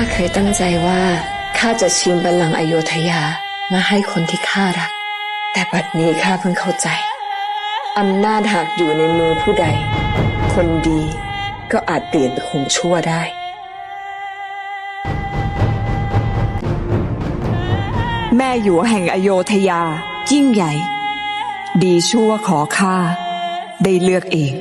ข้าเคยตั้งใจว่าข้าจะชิงบัลลังก์อโยธยามาให้คนที่ข้ารัก แต่บัดนี้ข้าเพิ่งเข้าใจอำนาจหากอยู่ในมือผู้ใด คนดีก็อาจเปลี่ยนเป็นคนชั่วได้แม่อยู่แห่งอโยธยายิ่งใหญ่ ดีชั่วขอข้าได้เลือกเอง